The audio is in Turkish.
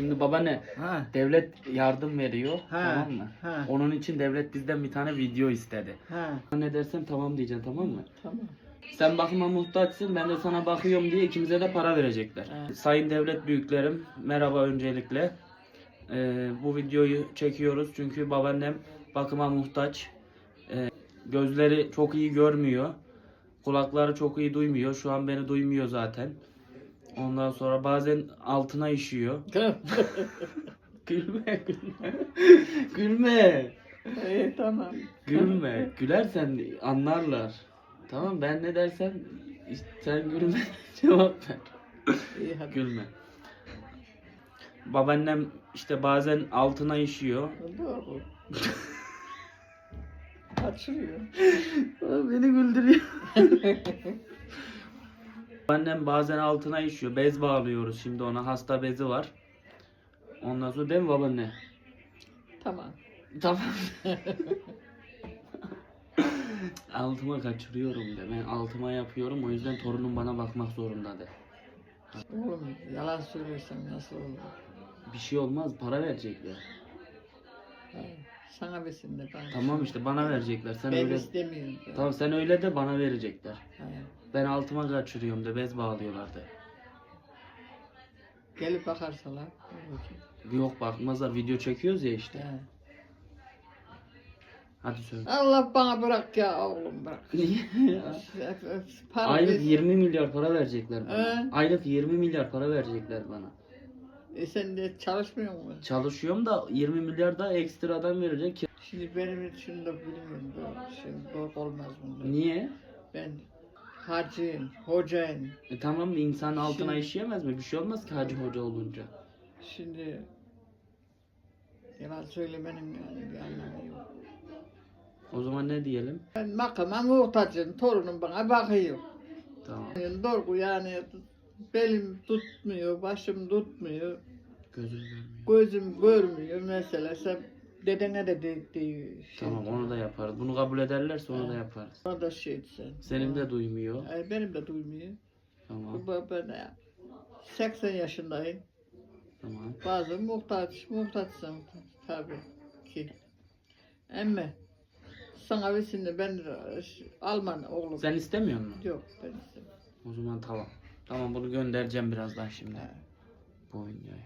Şimdi babaanne Ha. devlet yardım veriyor Ha, tamam mı? ha. Onun için devlet bizden bir tane video istedi. Ha. Ne dersen tamam diyeceksin tamam mı? Tamam. Sen bakıma muhtaçsın ben de sana bakıyorum diye ikimize de para verecekler. Evet. Sayın devlet büyüklerim merhaba öncelikle. Ee, bu videoyu çekiyoruz çünkü babaannem bakıma muhtaç. Ee, gözleri çok iyi görmüyor. Kulakları çok iyi duymuyor. Şu an beni duymuyor zaten. Ondan sonra bazen altına işiyor. Gülme gülme. gülme. İyi tamam. Gülme. Gülersen anlarlar. Tamam ben ne dersem işte sen gülme cevap ver. İyi hadi. Gülme. Babaannem işte bazen altına işiyor. Doğru. Açılıyor. Beni güldürüyor. Babaannem bazen altına işiyor. Bez bağlıyoruz şimdi ona. Hasta bezi var. Ondan sonra değil mi babaanne? Tamam. Tamam. altıma kaçırıyorum de. Ben altıma yapıyorum. O yüzden torunum bana bakmak zorunda de. Oğlum yalan söylüyorsan nasıl olur? Bir şey olmaz. Para verecekler. Sana versin de bana. Tamam işte bana verecekler. Sen Ben öyle istemiyorum. Tamam sen öyle de bana verecekler. Ben altıma kaçırıyorum de bez bağlıyorlar de. Gelip bakarsalar. Yok bakmazlar video çekiyoruz ya işte. Ha. Hadi söyle. Allah bana bırak ya oğlum bırak. Niye? Öf, öf, Para Aylık ver- 20 milyar para verecekler bana. Ee? Aylık 20 milyar para verecekler bana. E sen de çalışmıyor musun? Çalışıyorum da 20 milyar da ekstradan verecek. Şimdi benim için de bilmiyorum. Şimdi doğru olmaz bunda. Niye? Ben hacıyım, hocayım. E tamam insan altına Şimdi- işleyemez mi? Bir şey olmaz ki hacı hoca olunca. Şimdi yalan söylemenin yani bir anlamı yok. O zaman ne diyelim? Ben makama muhtacım. Torunum bana bakıyor. Tamam. Yani doğru yani belim tutmuyor, başım tutmuyor, Gözüm görmüyor. gözüm görmüyor. Mesela sen dedene de de, de şey, Tamam onu da yaparız. Bunu kabul ederlerse onu da yaparız. Ona da şey etsen. Senin de duymuyor. Ay, benim de duymuyor. Tamam. Ben, ben 80 yaşındayım. Tamam. Bazı muhtaç, muhtaçsın tabii ki. Ama sana versin de ben Alman oğlum. Sen istemiyor musun? Yok ben istemiyorum. O zaman tamam. Tamam bunu göndereceğim birazdan şimdi. Bu videoyu.